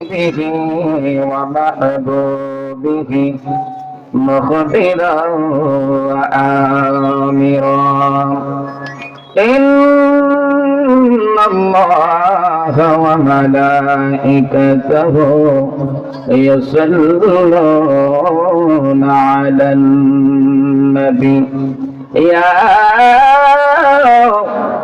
به ومحبوبه مخبرا وآمرا. إن الله وملائكته يصلون على النبي. يا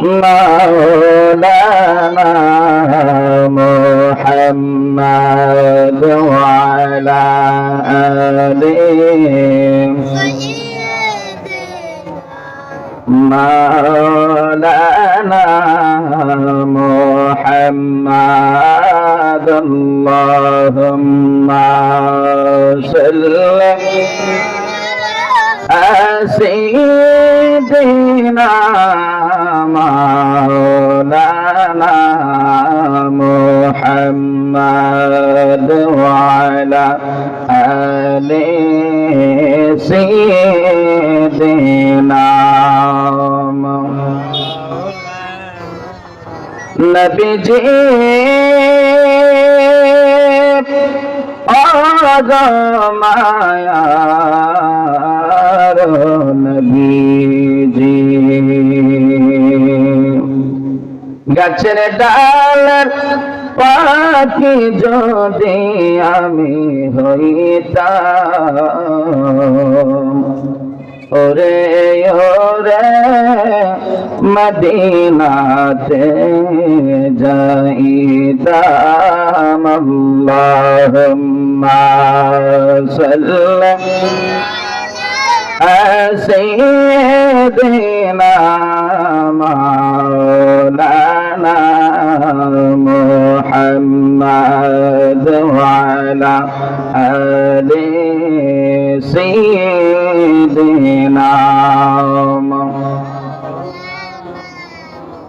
مولانا محمد وعلى آله مولانا محمد. اللهم صل سيدنا مولانا محمد وعلى آل سيدنا نبي جيب أرض مايا গাছের ডালের পাখি যদি আমি হইতাম। ওরে ওরে মদিনাতে যাইতাম। আল্লাহুম্মা সাল্লি سيدنا مولانا محمد وعلى آل سيدنا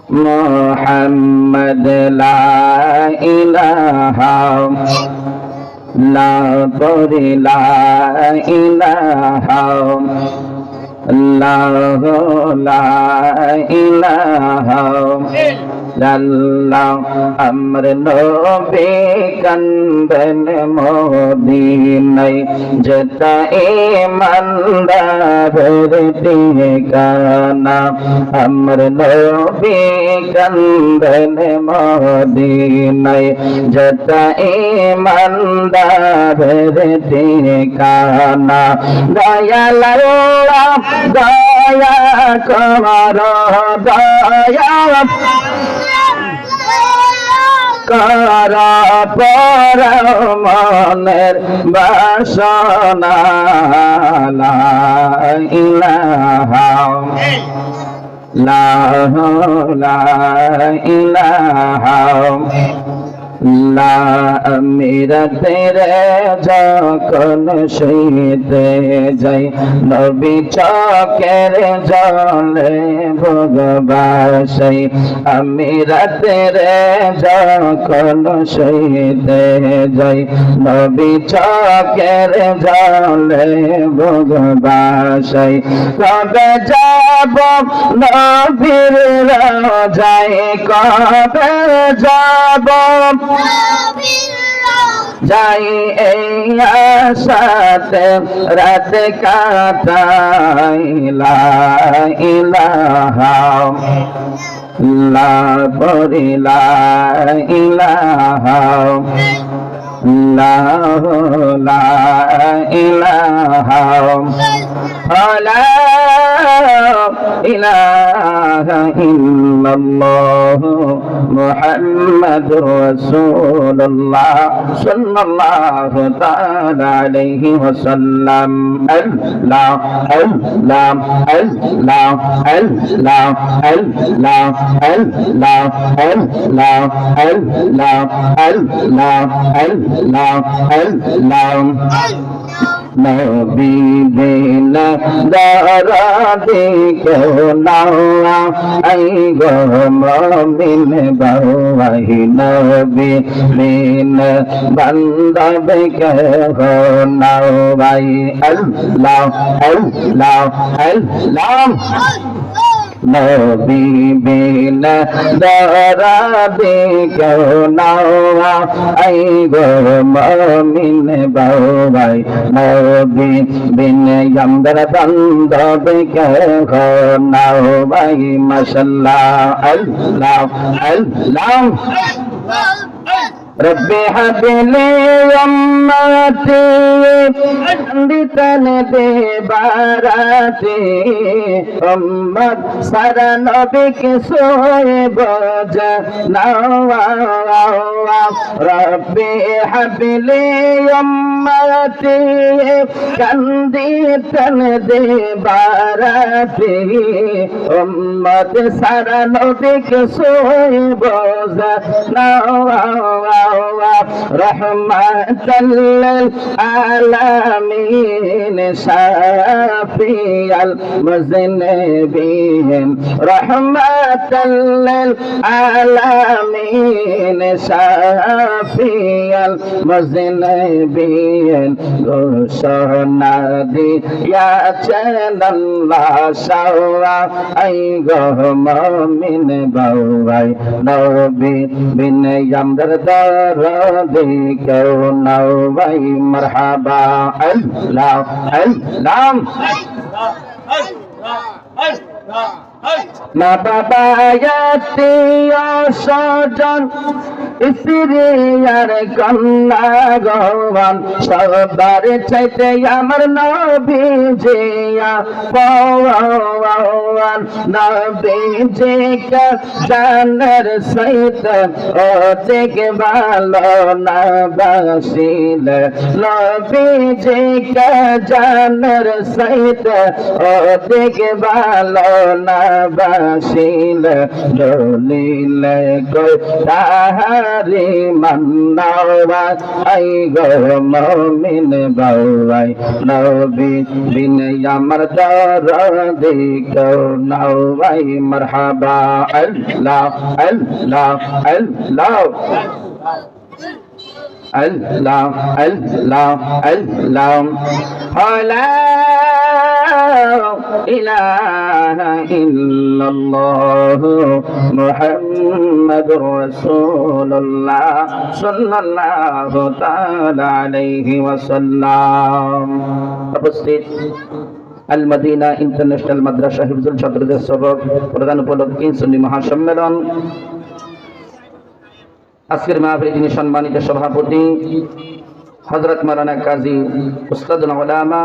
محمد لا إله লা পরে লা ইলাহা লা ইলাহা সাল্লাল্লাহ আমর নবী কান্দন মোদিনাই যেটা ইমানদারের ঠিকানা, আমর নবী কান্দন মোদিনাই যেটা ইমানদারের ঠিকানা, দয়াল আল্লাহ, দয়া করো দয়া কর পর মনের বাসনা ইলাহা লা ইলাহা লা আমিরা তেরে যখন শুইতে যাই, নবী চকের জলে ভোগবাসাই আমি রাতেরে যখন শুইতে যাই, নবী চকের জলে ভোগবাসাই কবে যাব নবীর যাই কবে যাব যাই এই আশাতে রাত কাটাইলা ইলাহা লা পরিলা ইলাহা লা লা ইলাহা লা ইলাহা ইল্লাল্লাহ মুহাম্মাদুর রাসূলুল্লাহ সাল্লাল্লাহু তাআলা আলাইহি ওয়াসাল্লাম আল্লাহ আল্লাহ আল্লাহ আল্লাহ আল্লাহ আল্লাহ আল্লাহ আল্লাহ আল্লাহ আল্লাহ আল্লাহ নবী দিন দারা দেখো নাওয়া আই গো মমিন বাবাই নবী দিন বান্দা দেখো নাওয়াই আল্লাহ আল্লাহ আল্লাহ। নবী বিনা দরাবে কেউ নাওয়া, আই গো মমিন বাবাই নবী বিনা আমদার বান্ধবে কেউ নাওয়াই, মাশাল্লাহ, আল্লাহ আল্লাহ। আল্লাহ هب لي أمتي بتن بباراتي أمت سر نبيك سوي بجا ربي هب لي أمتي كندي تن بباراتي أمت سر نبيك سوي بجا رحمة للعالمين شافي المذنبين رحمة للعالمين شافي المذنبين دوشنا دي يا جل الله شوا أي مؤمن بواي نبي يمدر دار দরদি কেউ নাও ভাই মারহাবা আল্লাহ আল্লাহ মা বাবা আত্মীয় স্বজন স্ত্রী আর কন্যা গবান সবার চাইতে আমার নবীজিয়া পওয়ান নবীজি কা জানার সহিত ও থেকে ভালো না বাসিল নবীজি কা জানার সহিত ও থেকে ভালো না বাসিল দলিল কই মান্নাওয়া আই গো মমিন বাউাই নবী বিন আমার দরদি কেউ নাওয়াই, মারহাবা আল্লাহ আল্লাহ আল্লাহ। আল্লাহ আল্লাহ আল্লাহ। লা ইলাহা ইল্লাল্লাহ মুহাম্মাদুর রাসূলুল্লাহ সাল্লাল্লাহু তাআলা আলাইহি ওয়াসাল্লাম। উপস্থিত আল মদিনা ইন্টারন্যাশনাল মাদ্রাসা হিফজুল ছাত্রদের সবক প্রধান উপলক্ষে সুন্নি মহাসম্মেলন। আজকের মাহফিলে যিনি সম্মানিত সভাপতি হজরত মারানা কাজী উস্তাদুল ওলামা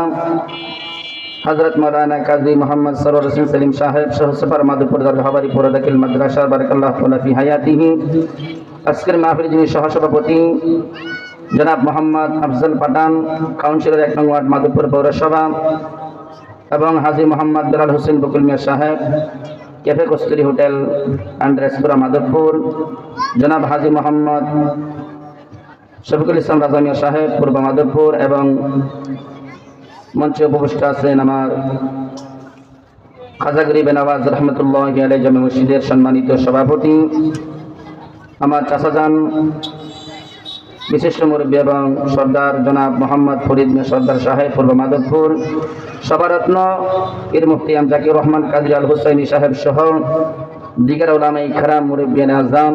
হজরত মারানা কাজী মোহাম্মদ সরোর হোসেন সেলিম সাহেব সহ সফর মাধুপুর দরগাবাড়ি পুরদাকিল মাদ্রাসা, বারকাল্লাহ ফি হায়াতিহি। আজকের মাহফিলে যিনি সহসভাপতি, জনাব মোহাম্মদ আফজল পাঠান, কাউন্সিলর এক নং ওয়ার্ড মাধুপুর পৌরসভা এবং হাজি মোহাম্মদ বেলাল হোসেন বকুল মিয়া সাহেব ক্যাফে কস্তুরি হোটেল অ্যান্ড রেস্তোরাঁ মাধবপুর। জনাব হাজি মোহাম্মদ শফিকুল ইসলাম রাজামিয়া সাহেব, পূর্ব মাধবপুর এবং মঞ্চে উপবিষ্ট আছেন আমার খাজাগরি বেনাওয়াজ রহমতুল্লাহ আলাই জামে মসজিদের সম্মানিত সভাপতি। আমার চাচাজান বিশিষ্ট মুরব্বী এবং সর্দার জনাব মোহাম্মদ ফরিদ মে সর্দার সাহেব পূর্ব মাধবপুর সভারত্ন পীর মুফতি আম জাকির রহমান কাদির আল হুসাইনি সাহেব সহ দিগার ওলামাই খারাম মুরব্বিয়ান আজম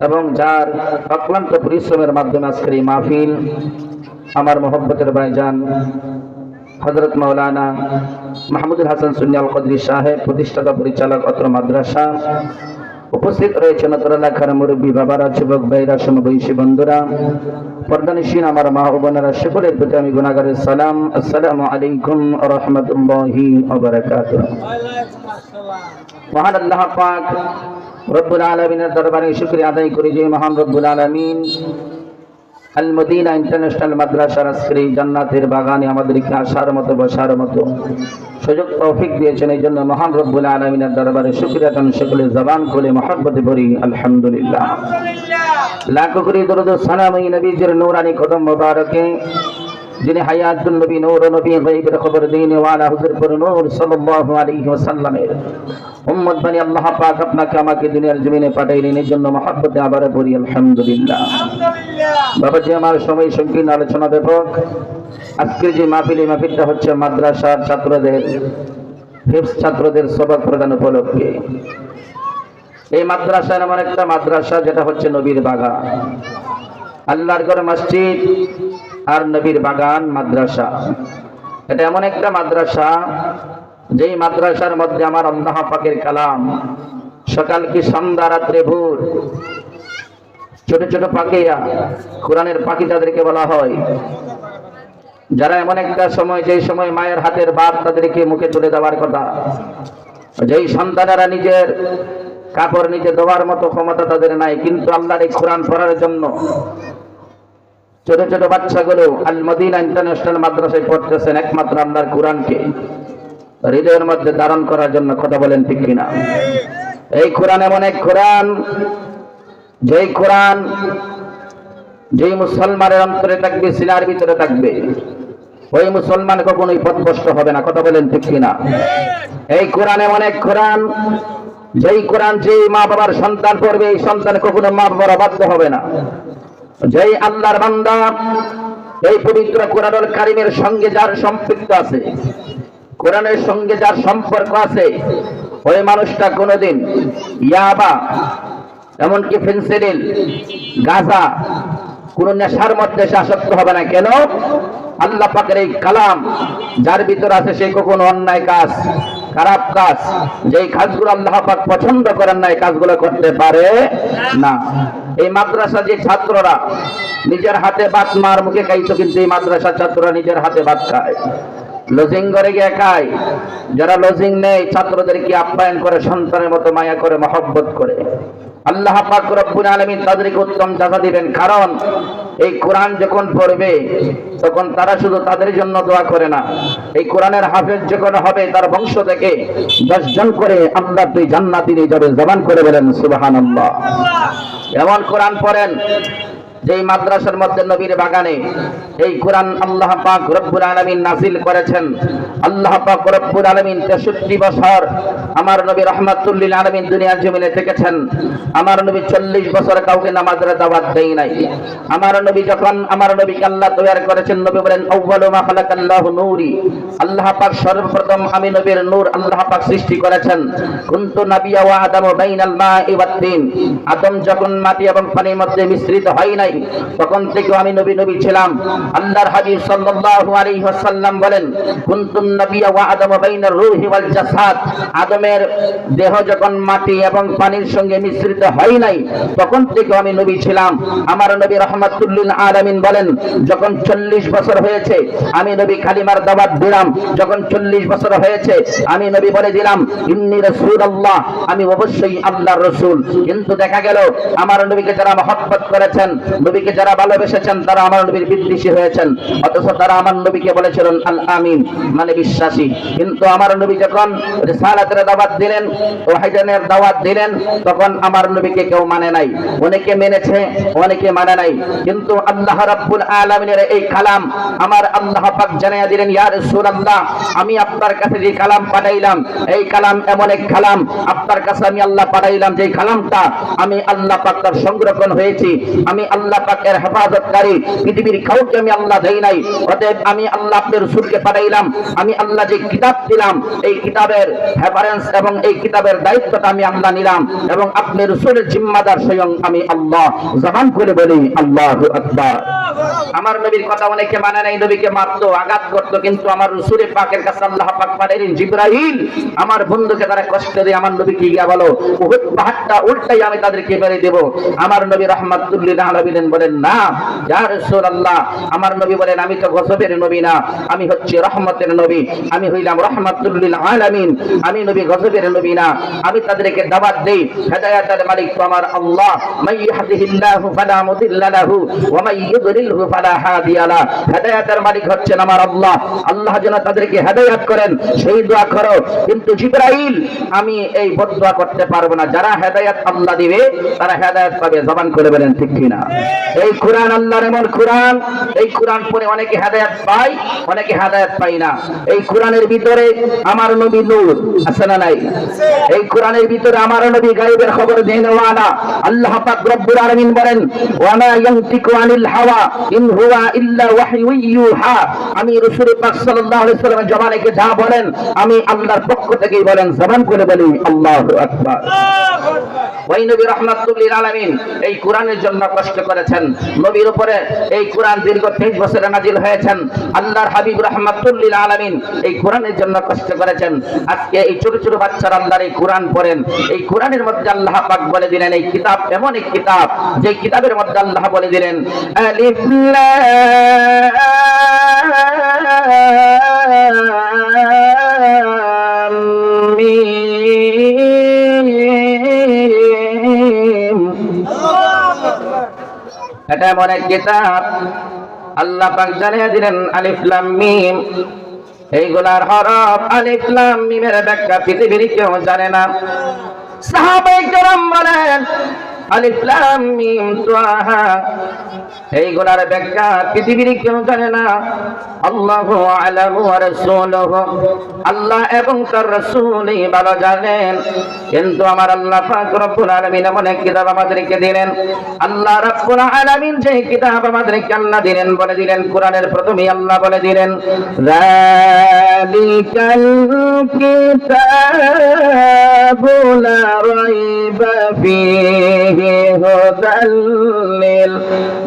এবং যার অক্লান্ত পরিশ্রমের মাধ্যমে আজকের এই মাহফিল আমার মোহব্বতের ভাইজান হজরত মৌলানা মাহমুদুল হাসান সুনিয়াল কদরি সাহেব, প্রতিষ্ঠাতা পরিচালক অত্র মাদ্রাসা উপস্থিত রয়েছে নতরালাখার মুরব্বী, বাবারা, যুবক, ভাইরা, সমবয়সী বন্ধুরা। পর্দানিসীন আমার মা ও বোনেরা, সকলের প্রতি আমি গুণাগারের সালাম। আসসালামু আলাইকুম রহমতুল্লাহি মহান আল্লাহ পাক রব্বুল আলমিনের দরবারে শুক্রিয়া আদায় করি যে মহান রব্বুল আলমিন আল মদিনা ইন্টারন্যাশনাল মাদ্রাসার শ্রী জান্নাতের বাগানে আমাদেরকে আসার মতো বসার মতো সুযোগ তৌফিক দিয়েছেন। এই জন্য মহান রব্বুল আলমিনের দরবারে শুক্রিয়া জান সকলে জবান খুলে মহাব্বতে ভরি আলহামদুলিল্লাহ। লাখো করি দরুদ সালাম নবীজির নূরানি কদম মোবারকে যিনি হায়াতুল নবী নূর নবী গায়বের খবর দিন ওয়ালা হুজুর পর নূর সাল্লাল্লাহু আলাইহি ওয়াসাল্লামের। উম্মত বানি আল্লাহ পাক আপনাকে আমাকে দুনিয়ার জমিনে পাঠাইলেন এর জন্য মহব্বতে আবার বলি আলহামদুলিল্লাহ। বাবাজি আমার সময় সংকীর্ণ আলোচনা ব্যাপক। আজকের যে মাহফিল এই মাহফিলটা হচ্ছে মাদ্রাসার ছাত্রদের হিফস ছাত্রদের সবক প্রদান উপলক্ষে। এই মাদ্রাসা এমন একটা মাদ্রাসা যেটা হচ্ছে নবীর বাগান। আল্লাহর ঘর মসজিদ আর নবীর বাগান মাদ্রাসা। এটা এমন একটা মাদ্রাসা, যেই মাদ্রাসার মধ্যে আমার আল্লাহ পাকের কালাম। সকাল কি সন্ধ্যা, রাত্রে ভোর। ছোট ছোট পাখিয়া কোরআনের পাখি তাদেরকে বলা হয়। যারা এমন একটা সময়, যেই সময় মায়ের হাতের বাপ তাদেরকে মুখে তুলে দেওয়ার কথা। যেই সন্তানেরা নিজের কাপড় নিজে দেওয়ার মতো ক্ষমতা তাদের নাই, কিন্তু আল্লাহর এই কোরআন পড়ার জন্য ছোট ছোট বাচ্চাগুলো আল মদিনা ইন্টারন্যাশনাল মাদ্রাসায় পড়তেছেন একমাত্র আল্লাহর কোরআনকে। হৃদয়ের মধ্যে ধারণ করার জন্য কথা বলেন ঠিক কিনা? এই কোরআন এমন এক কোরআন, যেই কোরআন যেই মুসলমানের অন্তরে থাকবে, সিনার ভিতরে থাকবে, ওই মুসলমান কখনোই পথভ্রষ্ট হবে না। কথা বলেন ঠিক কিনা? এই কোরআন এমন এক কোরআন, যেই কোরআন যেই মা বাবার সন্তান পড়বে, এই সন্তান কখনো মা বাবার বাধ্য হবে না। যেই আল্লাহর বান্দা এই পবিত্র কোরআনুল কারিমের সঙ্গে যার সম্পৃক্ত আছে, কোরআনের সঙ্গে যার সম্পর্ক আছে, ওই মানুষটা কোনোদিন ইয়াবা, এমনকি ফেন্সিডিল, গাঁজা কোন নেশার মধ্যে সে আসক্ত হবে না। কেন? আল্লাহ পাকের এই কালাম, যার ভিতর আছে সে কখনো অন্যায় কাজ, খারাপ কাজ, যেই কাজগুলো আল্লাহ পাক পছন্দ করেন না, এই কাজগুলো করতে পারে না। এই মাদ্রাসা যে ছাত্ররা নিজের হাতে বাত মার মুখে খাইতো, কিন্তু এই মাদ্রাসার ছাত্ররা নিজের হাতে ভাত খায়। লজিং করে গিয়ে খায়। যারা লজিং নেই ছাত্রদেরকে আপ্যায়ন করে, সন্তানের মতো মায়া করে, মহব্বত করে? আল্লাহ পাক আলামিন তাদেরকে উত্তম জাযা দিবেন। কারণ এই কোরআন যখন পড়বে, তখন তারা শুধু তাদের জন্য দোয়া করে না। এই কোরআনের হাফেজ যখন হবে, তার বংশ থেকে দশজন করে আল্লাহ দুই জান্নাতি নিয়ে যাবে। জবান করে বলেন, সুবহানাল্লাহ। এমন কোরআন পড়েন যেই মাদ্রাসার মধ্যে নবীর বাগানে এই কোরআন আল্লাহ পাক রব্বুল আলামিন নাজিল করেছেন, আল্লাহ পাক রব্বুল আলামিন 63 বছর আমার নবী রাহমাতুল্লিল আলামিন দুনিয়ার জমিনে থেকেছেন। আমার নবী 40 বছর কাউকে নামাজের দাওয়াত দেই নাই। আমার নবী যখন আমার নবীকে আল্লাহ তৈরি করেছেন, নবী বলেন মা খালাকাল্লাহু নূরি। আল্লাহ পাক সর্বপ্রথম আমি নবীর নূর আল্লাহ পাক সৃষ্টি করেছেন। কুনতু নাবিয়া ওয়া আদামু বাইনাল মা'i ওয়াত তিন। আদম যখন মাটি এবং পানির মধ্যে মিশ্রিত হয় নাই তখন থেকে আমি নবী নবী ছিলাম। আল্লাহর হাবিব সাল্লাল্লাহু আলাইহি ওয়াসাল্লাম বলেন কুনতুন নাবিয়া ওয়া আদামু বাইনার রূহি ওয়াল জাসাদ। আদমের দেহ যখন মাটি এবং পানির সঙ্গে মিশ্রিত হয় নাই, তখন থেকে আমি নবী ছিলাম। আমার নবী রহমাতুল্লিল আলামিন বলেন, যখন চল্লিশ বছর হয়েছে, আমি নবী কালিমার দাওয়াত দিলাম। যখন চল্লিশ বছর হয়েছে, আমি নবী বলে দিলাম, ইন্নি রসুল আল্লাহ আমি অবশ্যই আল্লাহর রসুল। কিন্তু দেখা গেল, আমার নবীকে যারা মহব্বত করেছেন নবীকে যারা ভালোবেসেছেন, তারা আমার নবীর বিদ্বেষী হয়েছেন। অথচ তারা আমার নবীকে বলেছিলেন, আল আমিন মানে বিশ্বাসী। কিন্তু আমার নবী যখন রিসালাতের দাওয়াত দিলেন, ওয়াহিদানের দাওয়াত দিলেন, তখন আমার নবীকে কেউ মানে নাই। অনেকে মেনেছে, অনেকে মানে নাই। কিন্তু আল্লাহ রাব্বুল আলামিনের এই কালাম আমার আল্লাহ পাক জানাইয়া দিলেন, ইয়া রাসূলুল্লাহ, আমি আপনার কাছে যে কালাম পাঠাইলাম, এই কালাম এমন এক কালাম, আপনার কাছে আমি আল্লাহ পাঠাইলাম, যে কালামটা আমি আল্লাহ পাক তার সংরক্ষণ হয়েছি। আমি আল্লাহ পাকের হেফাজতকারী। পৃথিবীর কাউকে আমি আল্লাহ দেই নাই। অতএব আমি আল্লাহ আপনার রসুলকে পাঠাইলাম। আমি আল্লাহ যে কিতাব দিলাম, এই কিতাবের রেফারেন্স এবং এই কিতাবের দায়িত্বটা আমি আল্লাহ নিলাম এবং আপনি রসুলের জিম্মাদার স্বয়ং আমি আল্লাহ। জবান করে বলি, আল্লাহ আকবার। আমার নবীর কথা অনেকে মানে নাই, নবীকে মারতো, আঘাত করতো, কিন্তু আমার রসুলে পাকের কাছে আল্লাহ পাক পাঠাইলেন জিব্রাহিল আমার বন্ধুকে তারা কষ্ট দিয়ে, আমার নবীকে গিয়া বলো, উহুদ পাহাড়টা উল্টাই আমি তাদেরকে মেরে দেব। আমার নবী রহমাতুল্লিল আলামিন বলেন না, ইয়া রাসূলুল্লাহ, আমার নবী বলেন, আমি তো গজবের নবী না, আমি হচ্ছে রহমতের নবী, আমি হইলাম রহমাতুল্লিল আলামিন, আমি নবী গজবের নবী না, আমি তাদেরকে দাওয়াত দেই, হেদায়েতের মালিক তো আমার আল্লাহ মাই ইয়াহদিহিল্লাহু ফালা মুদিল্লা লাহু, ওয়া মাই ফালা হাদিয়া লা হেদায়েতের মালিক হচ্ছেন আমার আল্লাহ আল্লাহ যেন তাদেরকে হেদায়েত করেন, সেই দোয়া করো, কিন্তু জিবরাইল, আমি এই বদদোয়া করতে পারব না, যারা হেদায়েত আল্লাহ দিবে, তারা হেদায়েত পাবে, জবান করে বলেন, ঠিক কিনা? এই কোরআন আল্লাহর এমন কোরআন, এই কোরআন পড়ে অনেকে হেদায়াত পায়, অনেকে হেদায়াত পায় না। এই কোরআনের ভিতরে আমার নবী নূর, আছে না নাই? এই কোরআনের ভিতরে আমার নবী গায়েবের খবর দেন ওয়ালা। আল্লাহ পাক রব্বুল আলামিন বলেন, ওয়ামা ইয়ানতিকু আনিল হাওয়া, ইন হুয়া ইল্লা ওয়াহয়ু ইউহা। আমি রাসূল পাক সাল্লাল্লাহু আলাইহি ওয়াসাল্লামের জবানকে যা বলেন, আমি আল্লাহর পক্ষ থেকেই বলেন, জবান করে বলি আল্লাহু আকবার আল্লাহু আকবার। ওই নবী রহমাতুল্লিল আলামিন এই কোরআনের জন্য কষ্ট করেছেন। নবীর উপরে এই কোরআন দীর্ঘ তেইশ বছরে নাজিল হয়েছেন। আল্লাহর হাবিব রহমাতুল্লিল আলামিন এই কোরআনের জন্য কষ্ট করেছেন। আজকে এই ছোট ছোট বাচ্চারা আল্লাহর এই কোরআন পড়েন। এই কোরআনের মধ্যে আল্লাহ পাক বলে দিলেন, এই কিতাব এমন এক কিতাব যে কিতাবের মধ্যে আল্লাহ বলে দিলেন, আলিফ লাম এটা এমন এক কিতাব। আল্লাহ পাক জানিয়ে দিলেন, আলিফ লাম মিম। এইগুলার হরফ আলিফ লাম মিমের ব্যাখ্যা পৃথিবীর কেউ জানে না। সাহাবাই কেরাম বলেন আলিফ লাম মিম তাহা এইগুলার ব্যাখ্যা পৃথিবীর কেউ জানে না। আল্লাহু আলামু ওয়া রাসূলুহু। আল্লাহ এবং তার রাসূলই ভালো জানেন। কিন্তু আমার আল্লাহ পাক রব্বুল আলামিন এমন এক কিতাব আমাদেরকে দিলেন। আল্লাহ রাব্বুল আলামিন যে কিতাব আমাদেরকে আল্লাহ দিলেন, বলে দিলেন, কোরআনের প্রথমেই আল্লাহ বলে দিলেন, যালিকাল লিল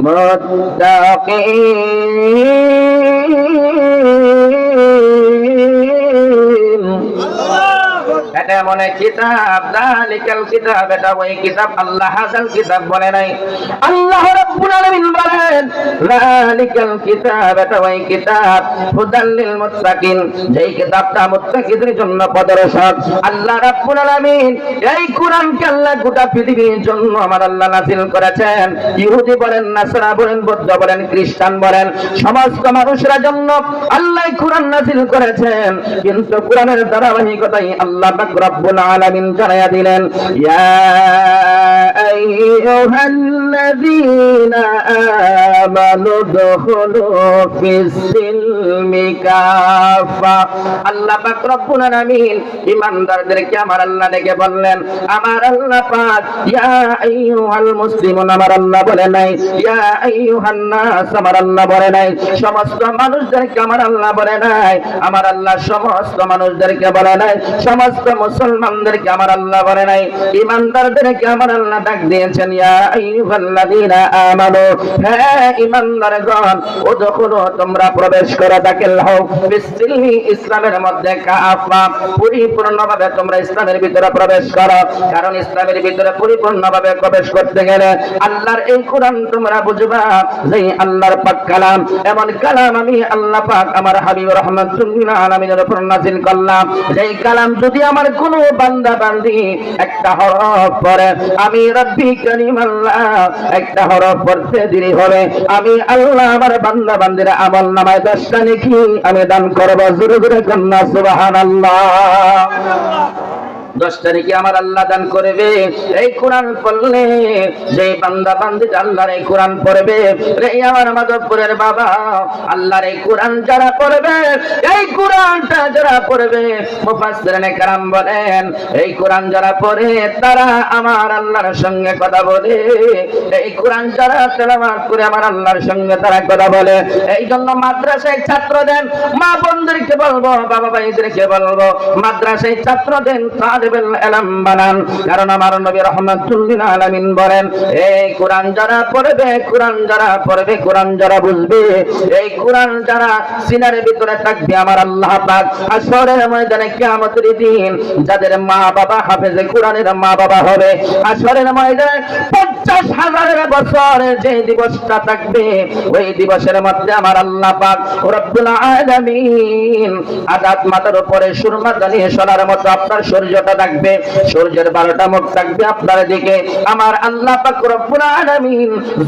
মুত্তাকিন এটা এক কিতাব, দালিকাল কিতাব, এটা ওই কিতাব, আল্লাহ কিতাব বলে নাই। আল্লাহ রাব্বুল আলামিন বলেন, দালিকাল কিতাব, এটা ওই কিতাব লিল মুত্তাকিন। যেই কিতাবটা মুত্তাকিদের জন্য আল্লাহ রাব্বুল আলামিন, এই আল্লাহ গোটা পৃথিবীর জন্য আমার আল্লাহ নাযিল করেছেন। ইহুদি বলেন, নাসারা বলেন, বৌদ্ধ বলেন, খ্রিস্টান বলেন, সমস্ত মানুষের জন্য আল্লাহ কোরআন নাযিল করেছেন। কিন্তু কোরআনের ধারাবাহিকতাই আল্লাহ পাক রব্বুল আলামিন জানায়া দিলেন, ইয়া আইয়ুহাল্লাযীনা আমানু দুখুলু ফিস-সিলমি কাফা। আল্লাহ পাক রব্বুল আলামিন ঈমানদারদেরকে আমার আল্লাহ ডেকে বললেন, আমার আল্লাহ পাক, ইয়া আইয়ুহাল মুসলিমুন, আমার আল্লাহ বলে নাই, ইয়া আইয়ুহান নাস আমার আল্লাহ বলে নাই, সমস্ত মানুষদেরকে আমার আল্লাহ বলে নাই, আমার আল্লাহ সমস্ত মানুষদেরকে বলে নাই, সমস্ত মুসলমানদেরকে আমার আল্লাহ বলে নাই, ইমানদারদেরকে আমার আল্লাহ ডাক দিয়েছেন কারণ ইসলামের ভিতরে পরিপূর্ণভাবে প্রবেশ করতে গেলে আল্লাহর এই পাক কালাম, এমন কালাম আমি আল্লাহ পাক আমার হাবিব নাযিল করলাম, যেই কালাম যদি আমার কোনো বান্দা বান্দি একটা হরফ পরে আমি রব্বি করিম আল্লাহ, একটা হরফ পড়তে দেরি হবে। আমি আল্লাহ আমার বান্দা বান্দির আমল নামায় দশটা নাকি আমি দান করব। জোরে জোরে কন্যা, সুবহানাল্লাহ। দশ তারিখে আমার আল্লাহ দান করবে। এই কোরআন পড়লে যে বান্দা বান্দি আল্লাহর এই কোরআন পড়বে, রে আমার মাধবপুরের বাবা, আল্লাহর এই কোরআন যারা পড়বে, এই কোরআনটা যারা পড়বে, মুফাসসিরিনে কারাম বলেন, এই কোরআন যারা পড়ে তারা আমার আল্লাহর সঙ্গে কথা বলে, এই কোরআন যারা তেলাওয়াত করে আমার আল্লাহর সঙ্গে তারা কথা বলে। এই জন্য মাদ্রাসায় ছাত্র দেন, মা বোনদেরকে বলব, বাবা ভাইদেরকে বলব, মাদ্রাসায় ছাত্র দেন যাদের মা বাবা হাফেজে কোরআনের মা বাবা হবে, আসরের ময়দানে পঞ্চাশ হাজারের বছরের যে দিবসটা থাকবে, ওই দিবসের মধ্যে আমার আল্লাহ পাক আজাদ মাথার উপরে সুরমা দাঁড়িয়ে সোনার মতো আপনার শরীরটা চন্দ্রটা থাকবে, সূর্যের বারোটা মুখ থাকবে আপনার দিকে আমার আল্লাহ পাক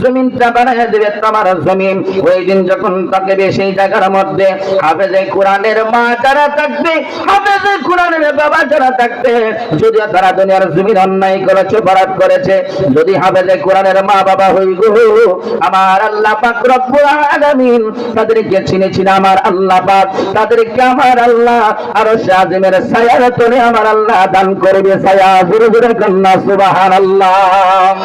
জমিনটা বানায় দেবে তোমার জমিন। ওই দিন যখন থাকবে সেই জায়গার মধ্যে হাফেজে কোরআনের মা যারা থাকবে, হাফেজে কোরআনের বাবা যারা থাকবে, যদি তারা দুনিয়ার জমিন অন্যায় করেছে, বরাদ করেছে, যদি হাফেজে কোরআনের মা বাবা হই গো, আমার আল্লাহ পাক রব্বুল তাদেরকে চিনেছিল আমার আল্লাহ পাক, তাদেরকে আমার আল্লাহ আরও শাহিমের ছায়ার তলে আমার আল্লাহ দান করবে ছায়া, জোরে জোরে কন্যা সুবহানাল্লাহ।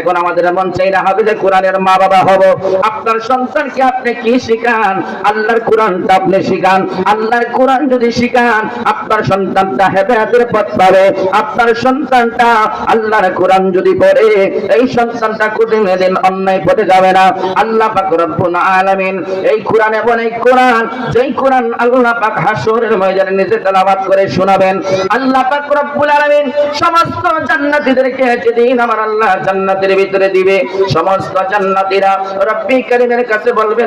এখন আমাদের মন চাই না হবে যে কোরআনের মা বাবা হব। আপনার সন্তানকে আপনি কি শিখান? আল্লাহর কোরআনটা আপনি শিখান। আল্লাহর কোরআন যদি শিখান, আপনার সন্তানটা হেদায়েতের পথ পাবে। আপনার সন্তানটা আল্লাহর কোরআন যদি পড়ে, এই সন্তানটা কোনদিন দিন অন্যায় পথে যাবে না। আল্লাহ পাক রব্বুল আলামিন এই কোরআন এবং এই কোরআন, যেই কোরআন আল্লাহ পাক হাসরের ময়দানে নিজে তেলাওয়াত করে শোনাবেন। আল্লাহ পাক যেদিন আমার আল্লাহ জান্নাতের ভিতরে দিবে, সমস্ত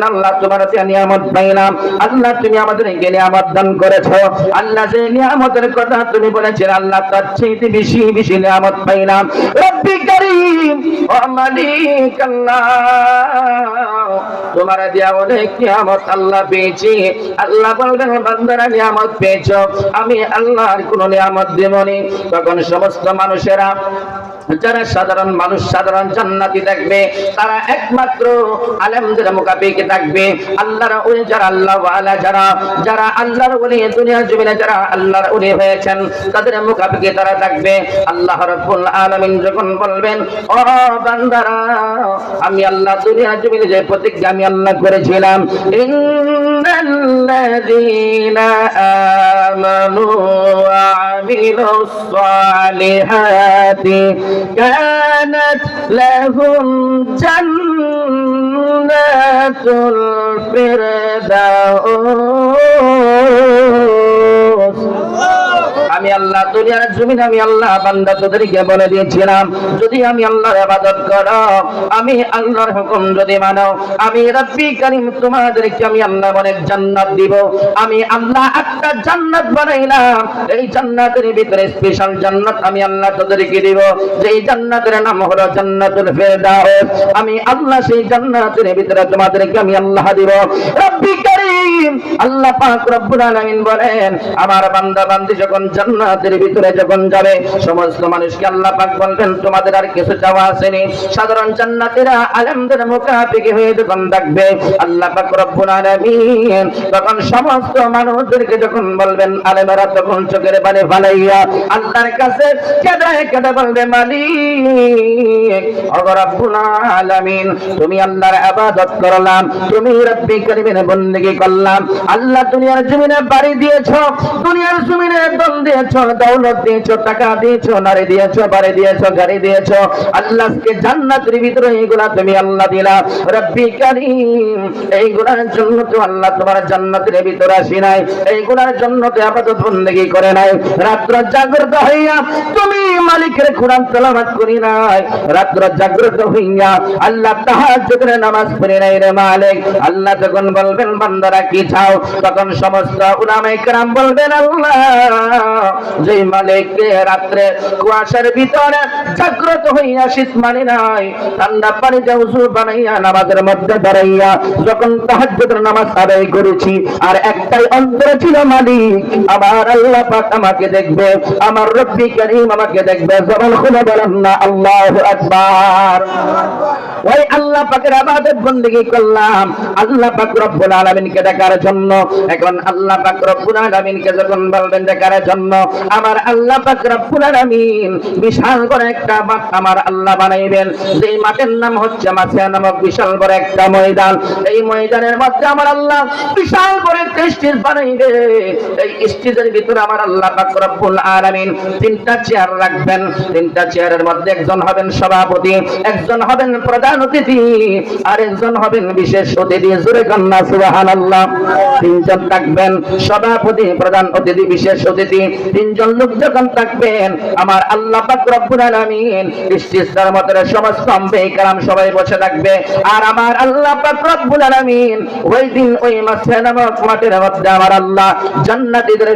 আল্লাহ, তোমার যে নিয়ামত আল্লাহ, তুমি আমাদেরকে নিয়ামত দান করেছ। আল্লাহ, যে নিয়ামতের কথা তুমি বলেছেন আল্লাহ, তার চেয়ে বেশি বেশি নিয়ামত পাইলাম। রব্বি কারীম আল্লাহ, তোমার আল্লাহ পেয়েছি। আল্লাহ বলবেন আমি আল্লাহর কোন নিয়ামত দেবনি তখন সমস্ত মানুষেরা যারা সাধারণ মানুষ, সাধারণ জান্নাতি থাকবে তারা একমাত্র আলেমদের মোকাবিকে থাকবে। আল্লাহর ওলি যারা আল্লাহ ওয়ালা যারা যারা আল্লাহর ওলি, দুনিয়ার জমিনে যারা আল্লাহর উনি হয়েছেন, তাদের মোকাবিকে তারা থাকবে। আল্লাহ রাব্বুল আলামিন যখন বলবেন, ও বান্দারা, আমি আল্লাহ দুনিয়ার জমিনে যে প্রতিজ্ঞা আমি আল্লাহ করেছিলাম আমিলুস সালিহাতি كانت لهم جنات الفردوس আমি আল্লাহ, দুনিয়ার জমিন আমি আল্লাহ, বান্দা তোদেরকে বলে দিয়েছিলাম, যদি আমি আল্লাহর ইবাদত করো, আমি আল্লাহর হুকুম যদি মানো, আমি রব্বি করিম তোমাদেরকে আমি আল্লাহ অনেক জান্নাত দিব। আমি আল্লাহ একটা জান্নাত বানাইলাম, এই জান্নাতের ভিতরে স্পেশাল জান্নাত আমি আল্লাহ তোদেরকে দিব। যেই জান্নাতের নাম হলো জান্নাতুল ফেরদাউস। আমি আল্লাহ সেই জান্নাতের ভিতরে তোমাদেরকে আমি আল্লাহ দিব। রব্বি করিম আল্লাহ পাক রব্বুল আলামিন বলেন, আমার বান্দা বান্দি যখন জান্নাতের ভিতরে যখন যাবে, সমস্ত মানুষকে আল্লাহ পাক বলবেন, তোমাদের আর কিছু চাওয়া আসেনি। সাধারণ হয়ে যখন থাকবে, আল্লাহ পাক রব্বুল আলামিন তখন সমস্ত মানুষদেরকে যখন বলবেন, আলেমেরা তখন চোখের আল্লাহর কাছে কেঁদে কেঁদে বলবে আলামিন, তুমি আল্লাহর ইবাদত করলাম, তুমি রব্বি করিমের বন্দেগী করলাম আল্লাহ দুনিয়ার জমিনে বাড়ি দিয়েছ, দুনিয়ার জমিনে দল দিয়েছ, দৌলত দিয়েছ, টাকা দিয়েছ, নারী দিয়েছ, বাড়ি দিয়েছ, গাড়ি দিয়েছ। আল্লাহকে জান্নাতের ভিতরে এইগুলা তুমি আল্লাহ দিলা। রব্বি করিম, এইগুলার জন্য তো আল্লাহ তোমার জান্নাতের ভিতরে আসি নাই, এইগুলার জন্য তো আপাতত বন্দেগী করে নাই। রাত্র জাগ্রত হইয়া তুমি মালিকের কোরআন তেলাওয়াত করি নাই। রাত্র জাগ্রত হইয়া আল্লাহ তাহাজ্জুদের নামাজ পড়ি নাই রে মালিক। আল্লাহ যখন বলবেন, বান্দারা কি উঠাও তখন সমস্ত উলামাই کرام বলবেন, আল্লাহ যে মালিককে রাত্রে কুয়াশার ভিতরে জাগ্রত হইয়া শীত মানে নাই, ঠান্ডা পানি জাউজু বানাইয়া নামাজের মধ্যে দাঁড়াইয়া যখন তাহাজ্জুদের নামাজ আদায় করেছি, আর একটাই অন্তর ছিল মালিক, আমার আল্লাহ পাক আমাকে দেখবে, আমার রব্বি করিম আমাকে দেখবে যখন খুলে বলেন না, আল্লাহু আকবার। ওই আল্লাহ পাকের আবাদত বন্দেগী করলাম, আল্লাহ পাক রব্বুল আলামিনকে দেখার জন্য? এখন আল্লাহ পাক রব্বুল যখন বলবেন দেখার জন্য? আমার আল্লাহ পাক রব্বুল বিশাল বড় একটা মাঠ আমার আল্লাহ বানাইবেন। যেই মাঠের নাম হচ্ছে মাছিয়া নামক বিশাল বড় একটা ময়দান। এই ময়দানের মধ্যে আমার আল্লাহ বিশাল বড় একটা স্টেজ বানাইবে। এই স্টেজের ভিতরে আমার আল্লাহ পাক রব্বুল আলামিন তিনটা চেয়ার রাখবেন। তিনটা চেয়ারের মধ্যে একজন হবেন সভাপতি, একজন হবেন প্রধান অতিথি আর একজন হবেন বিশেষ অতিথি। জোরে কন্যা সুবহানাল্লাহ। তিনজন থাকবেন। সভাপতি, প্রধান অতিথি, বিশেষ অতিথি, তিনজন লোক যখন থাকবেন, আমার আল্লাহ সবাই বসে থাকবে। আর আমার আল্লাহ ওই দিন ওই মাঠের মধ্যে আমার আল্লাহ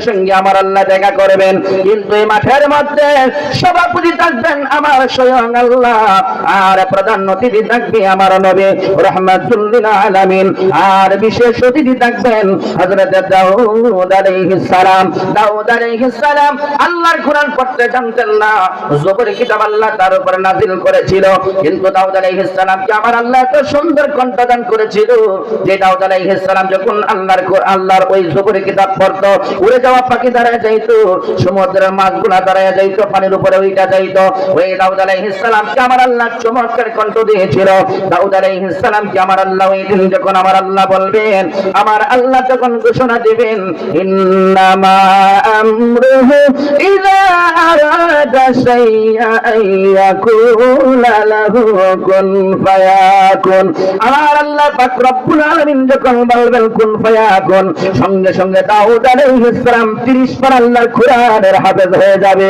সঙ্গে আমার আল্লাহ দেখা করবেন। কিন্তু এই মাঠের মধ্যে সভাপতি থাকবেন আমার স্বয়ং আল্লাহ, আর প্রধান অতিথি থাকবে আমার নবী রহমাতুল্লিল আলামিন, আর বিশেষ অতিথি থাকবেন হযরত দাউদ আলাইহিস সালাম। দাউদ আলাইহিস সালাম আল্লাহর কোরআন পড়তে জানতেন না। জবর কিতাব আল্লাহ তার উপর নাযিল করেছিল। কিন্তু দাউদ আলাইহিস সালামকে আমার আল্লাহ এত সুন্দর কণ্ঠদান করেছিল? যে দাউদ আলাইহিস সালাম যখন আল্লাহর আল্লাহর ওই জবর কিতাব পড়তো, উড়ে যাওয়া পাখি দাঁড়ায় যাইতো, সমুদ্রের মাছগুলা দাঁড়ায় যাইতো, পানির উপরে ওইটা যাইতো। ওই দাউদ আলাইহিস সালামকে আমার আল্লাহ চমৎকার কণ্ঠ দিয়েছিল। দাউদ আলাইহিস সালামকে আমার আল্লাহ ওই দিন যখন আমার আল্লাহ বলবেন, আমার আল্লাহ তখন ঘোষণা দিবেন আমার আল্লাহ পাক যখন বলবেন, কুন ফায়াকুন? সঙ্গে সঙ্গে দাউদ আলাইহিস সালাম 30 পার আল্লাহর কোরআনের হাফেজ হয়ে যাবে।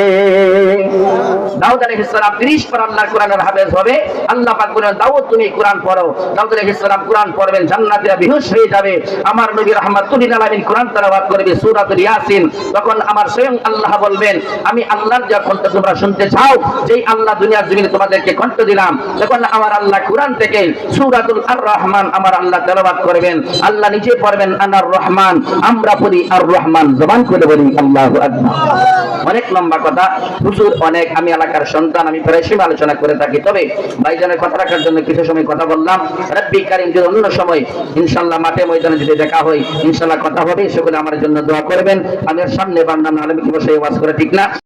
দাউদ আলাইহিস সালাম 30 পার আল্লাহর কোরআনের হাফেজ হবে। আল্লাহ পাক বলেন, দাউদ, তুমি কোরআন পড়ো। দাউদ আলাইহিস সালাম কোরআন পড়বেন, জান্নাতীরা বেহুশ হয়ে যাবে। আমার নবী রাহমাতুল্লিল আলামিন কোরআন তেলাওয়াত করবে সূরাতুল ইয়াসিন। তখন আমার স্বয়ং আল্লাহ বলবেন, আমি আল্লাহর যা কণ্ঠ তোমরা শুনতে চাও, যেই আল্লাহ দুনিয়ার জমিনে তোমাদেরকে কণ্ঠ দিলাম, তখন আমার আল্লাহ কোরআন থেকে সূরাতুল আর রহমান আমার আল্লাহ তেলাওয়াত করবেন। আল্লাহ নিজে পড়বেন, আনার রহমান, আমরা পড়ি আর রহমান, জবান করে বলি, আল্লাহু অনেক লম্বা কথা, হুজুর অনেক, আমি এলাকার সন্তান, আমি প্রায় সীমা আলোচনা করে থাকি। তবে ভাইজানের কথা রাখার জন্য কিছু সময় কথা বললাম। রব্বি কারিম যদি অন্য সময় ইনশাল্লাহ মাঠে ময়দানে যদি দেখা হয় ইনশাল্লাহ কথা হবে, সেগুলো আমার জন্য দোয়া করবেন। আমি সামনে বান্দান আলমীকে বসে ওয়াজ করে, ঠিক না?